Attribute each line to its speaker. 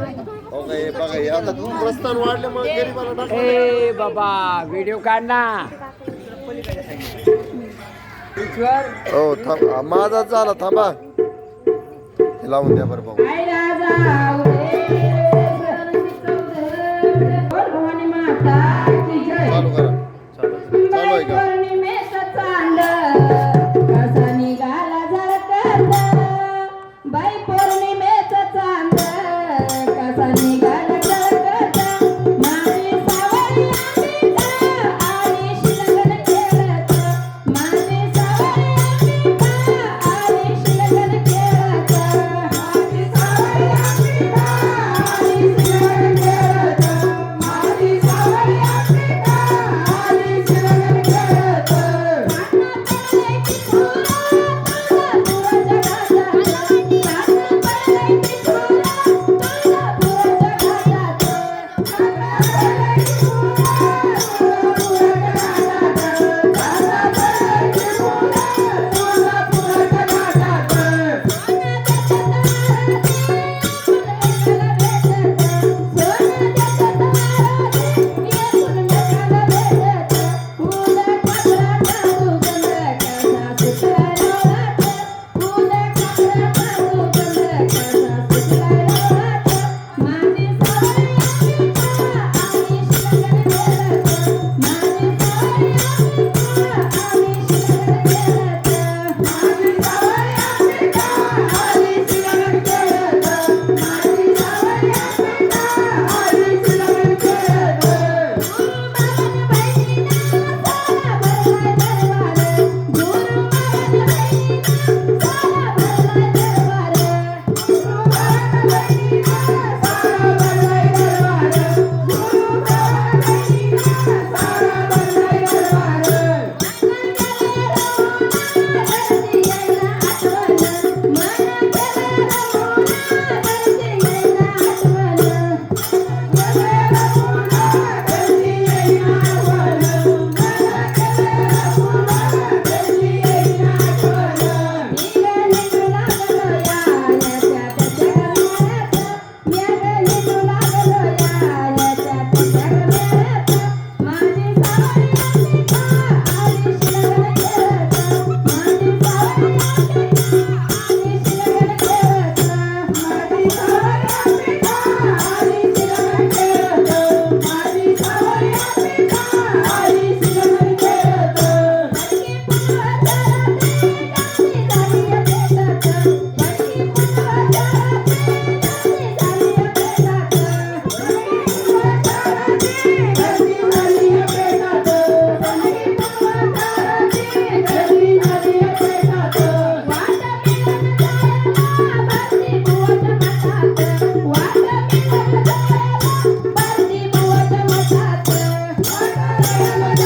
Speaker 1: का बघा हे आता प्रस्थान वाढल्यामुळे गरीबाला
Speaker 2: ए बाबा व्हिडिओ काढ ना. ईश्वर.
Speaker 1: हो थांब. माझा झाला थांबा. हे लावून द्या बरं भाऊ
Speaker 2: राजा Thank you.